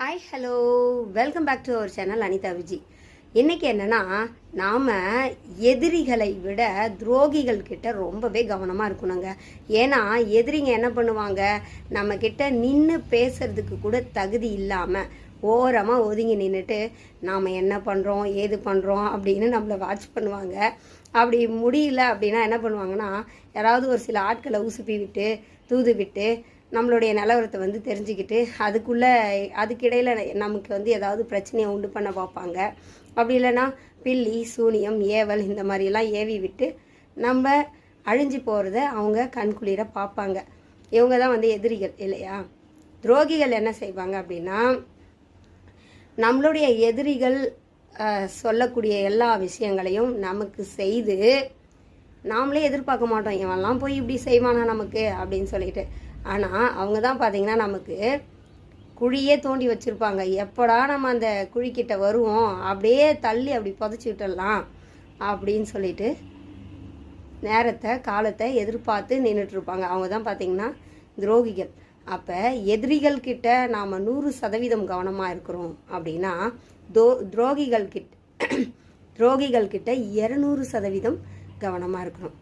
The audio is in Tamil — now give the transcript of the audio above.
Hi hello welcome back to our channel Anitha Viji இன்னைக்கு என்னன்னா நாம எதிரிகளை விட துரோகிகள் கிட்ட ரொம்பவே கவனமா இருக்கணுங்க. ஏன்னா எதிரிங்க என்ன பண்ணுவாங்க? நம்ம கிட்ட நின்று பேசுறதுக்கு கூட தகுதி இல்லாம ஓரமாக ஒதுங்கி நின்றுட்டு நாம் என்ன பண்ணுறோம் ஏது பண்ணுறோம் அப்படின்னு நம்மளை வாட்ச் பண்ணுவாங்க. அப்படி முடியல அப்படின்னா என்ன பண்ணுவாங்கன்னா யாராவது ஒரு சில ஆட்களை உசுப்பி விட்டு தூது விட்டு நம்மளுடைய நிலவரத்தை வந்து தெரிஞ்சுக்கிட்டு அதுக்குள்ளே அதுக்கிடையில் நமக்கு வந்து ஏதாவது பிரச்சனையை உண்டு பண்ண பார்ப்பாங்க. அப்படி இல்லைன்னா பில்லி சூனியம் ஏவல் இந்த மாதிரிலாம் ஏவி விட்டு நம்ம அழிஞ்சு போகிறத அவங்க கண்குளிர பார்ப்பாங்க. இவங்க தான் வந்து எதிரிகள் இல்லையா? துரோகிகள் என்ன செய்வாங்க அப்படின்னா நம்மளுடைய எதிரிகள் சொல்லக்கூடிய எல்லா விஷயங்களையும் நமக்கு செய்து நாமளே எதிர்பார்க்க மாட்டோம் இவன்லாம் போய் இப்படி செய்வானா நமக்கு அப்படின்னு சொல்லிட்டு. ஆனால் அவங்க தான் பார்த்தீங்கன்னா நமக்கு குழியே தோண்டி வச்சுருப்பாங்க. எப்படா நம்ம அந்த குழிக்கிட்ட வருவோம்? அப்படியே தள்ளி அப்படி புதைச்சி விட்டுடலாம் அப்படின்னு சொல்லிட்டு நேரத்தை காலத்தை எதிர்பார்த்து நின்றுட்டுருப்பாங்க அவங்க தான் பார்த்திங்கன்னா துரோகிகள். அப்போ எதிரிகள் கிட்ட நாம் நூறு சதவீதம் கவனமாக இருக்கிறோம் அப்படின்னா தோ துரோகிகள் கிட்ட துரோகிகள் கிட்ட இரநூறு சதவீதம் கவனமாக இருக்கணும்.